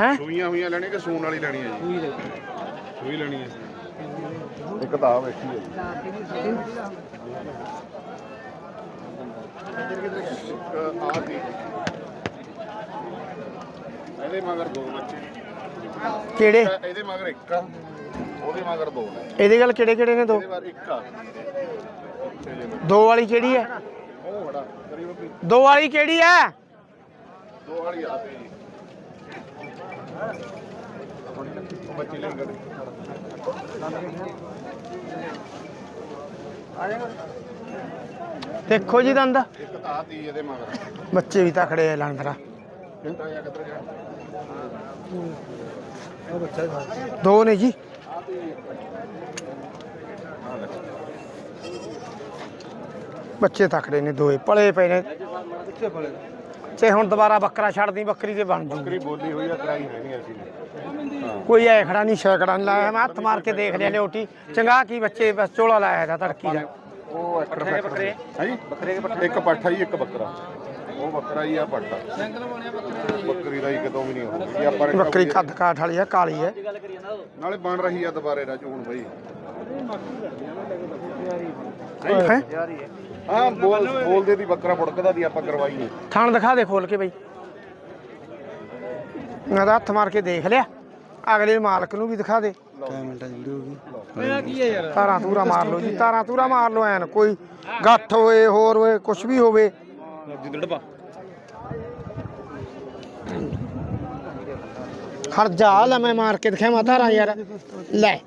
ਹੈ? ਸੂਈਆਂ ਹੋਈਆਂ ਲੈਣੀ ਕਿ ਸੂਣ ਵਾਲੀ ਲੈਣੀ ਹੈ ਜੀ? ਸੂਈ ਲੈਣੀ। ਹੈ। ਇੱਕ ਤਾਂ ਆ ਬੈਠੀ ਹੈ ਜੀ। ਆ ਇਹਦੇ ਮਗਰ ਦੋ ਬੱਚੇ। ਕਿਹੜੇ? ਇਹਦੇ ਮਗਰ ਇੱਕ। ਆ ਉਹਦੇ ਮਗਰ ਦੋ ਨੇ। ਇਹਦੇ ਗੱਲ ਕਿਹੜੇ ਕਿਹੜੇ ਨੇ ਦੋ? ਇਹਦੇ ਮਗਰ ਇੱਕ ਆ। ਦੋ ਵਾਲੀ ਕਿਹੜੀ ਹੈ? ਉਹ ਬੜਾ ਕਰੀਬ ਵੀ ਦੋ ਵਾਲੀ ਕਿਹੜੀ ਹੈ? ਦੋ ਵਾਲੀ ਆ ਪਈ ਉਹ ਬੱਚੇ ਲੈ ਗਏ। ਦੇਖੋ ਜੀ ਦੰਦ। ਇੱਕ ਤਾਂ ਆ ਤੀ ਇਹਦੇ ਮਗਰ। ਬੱਚੇ ਵੀ ਤਕੜੇ ਆ ਲੰਗਰਾ ਕਿੰਦਾ ਜਾਂ ਕਿੱਧਰ ਗਿਆ? ਦੋ ਨੇ ਜੀ। ਬੱਚੇ ਤਕੜੇ ਨੇ ਦੋਏ। ਪਲੇ ਪਏ ਨੇ? ਤੇ ਹੁਣ ਦੁਬਾਰਾ ਬੱਕਰਾ ਛੱਡਦੀ ਬੱਕਰੀ ਤੇ ਬਣ ਜੂ ਬੱਕਰੀ ਬੋਲੀ ਹੋਈ ਆ ਕਰਾਈ ਹੈ ਨਹੀਂ ਅਸੀਂ ਨੇ। ਹਾਂ। ਕੋਈ ਐ ਖੜਾ ਨਹੀਂ ਸ਼ੈਕੜਾ ਨਹੀਂ ਲਾਇਆ ਮੈਂ ਹੱਥ ਮਾਰ ਕੇ ਦੇਖ ਲਿਆ ਲਿਓਟੀ। ਚੰਗਾ ਕੀ ਬੱਚੇ ਬਸ ਚੋਲਾ ਲਾਇਆ ਦਾ ਤੜਕੀ ਦਾ ਉਹ ਬੱਕਰੇ? ਹਾਂਜੀ? ਬੱਕਰੇ ਦੇ ਇੱਕ ਪੱਠਾ ਜੀ ਇੱਕ ਬੱਕਰਾ। ਉਹ ਬੱਕਰਾ ਹੀ ਆ ਪੱਠਾ। ਬੱਕਰੀ। ਦਾ ਹੀ ਕਿਤੋਂ ਵੀ ਨਹੀਂ ਹੋਣਾ ਜੀ ਆਪਾਂ ਨੇ ਬੱਕਰੀ ਕੱਦ ਕਾਠ ਵਾਲੀ ਆ ਕਾਲੀ ਹੈ ਨਾਲੇ ਬਣ ਰਹੀ ਆ ਦੁਬਾਰੇ ਦਾ ਝੂਣ ਬਈ ਹੈ। ਹਾਂ ਬੋਲ ਬੋਲਦੇ ਦੀ ਬੱਕਰਾ ਬੁੜਕਦਾ ਦੀ ਆਪਾਂ ਕਰਵਾਈ ਨਹੀਂ। ਥਣ ਦਿਖਾ ਦੇ ਖੋਲ ਕੇ ਬਈ। ਮੈਂ ਤਾਂ ਹੱਥ ਮਾਰ ਕੇ ਦੇਖ ਲਿਆ। ਅਗਲੇ ਮਾਲਕ ਨੂੰ ਵੀ ਦਿਖਾ ਦੇ। ਤਾਰਾਂ ਤੂਰਾ ਮਾਰ ਲਓ ਜੀ ਤਾਰਾਂ ਤੂਰਾ ਮਾਰ ਲਓ ਐਨ ਕੋਈ ਗੱਠ ਹੋਏ ਹੋਰ ਹੋਏ ਕੁਝ ਵੀ ਹੋਵੇ। ਖੜ ਜਾ ਲੈ ਮੈਂ ਮਾਰ ਕੇ ਦਿਖਾਵਾਂ ਤਾਰਾਂ ਯਾਰ। ਲੈ।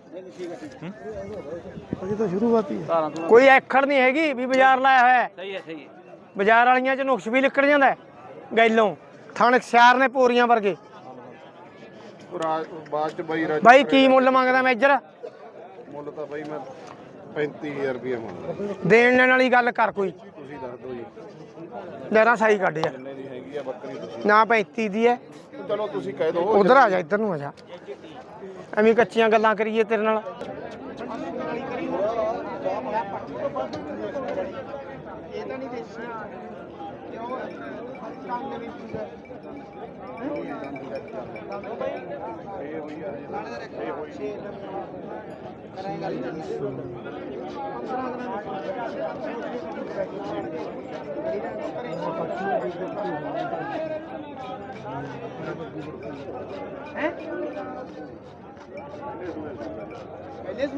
ਅਜੇ ਤਾਂ ਸ਼ੁਰੂਆਤੀ ਹੈ। ਕੋਈ ਐਖੜ ਨਹੀਂ ਹੈਗੀ ਵੀ ਬਾਜ਼ਾਰ ਲਾਇਆ ਹੋਇਆ ਹੈ। ਸਹੀ ਹੈ ਸਹੀ ਹੈ। ਬਾਜ਼ਾਰ ਵਾਲੀਆਂ ਚ ਨੁਕਸ ਵੀ ਨਿਕਲ ਜਾਂਦਾ ਹੈ ਗੈਲੋਂ। ਥਣ ਸਿਆਰ ਨੇ ਪੂਰੀਆਂ ਵਰਗੇ। ਉਹ ਰਾਜ ਬਾਅਦ ਚ ਬਈ ਰਾਜ ਬਾਈ ਕੀ ਮੁੱਲ ਮੰਗਦਾ ਮੇਜਰ? ਮੁੱਲ ਤਾਂ ਬਈ ਮੈਂ 35000 ਰੁਪਏ ਮੰਗਦਾ। ਦੇਣ ਲੈਣ ਵਾਲੀ ਗੱਲ ਕਰ ਕੋਈ। ਤੁਸੀਂ ਦੱਸ ਦਿਓ ਜੀ। ਲੈਰਾ ਸਾਈ ਕੱਢ ਯਾਰ ਕਿੰਨੇ ਦੀ ਹੈਗੀ ਆ ਬੱਕਰੀ ਤੁਸੀਂ ਨਾ 35 ਦੀ ਹੈ। ਚਲੋ ਤੁਸੀਂ ਕਹਿ ਦਿਓ। ਉਧਰ ਆ ਜਾ ਇੱਧਰ ਨੂੰ ਆ ਜਾ। ਐਵੇਂ ਕੱਚੀਆਂ ਗੱਲਾਂ ਕਰੀਏ ਤੇਰੇ ਨਾਲ। ਇਹ ਤਾਂ ਨਹੀਂ ਦੇਸੀ ਕਿਉਂ ਕੰਮ ਦੇ ਵਿੱਚ ਇਹ ਹੋਈ ਆ ਇਹ ਹੋਈ ਕਰਾਂਗੇ ਗੱਲ ਹੈ? Beleza?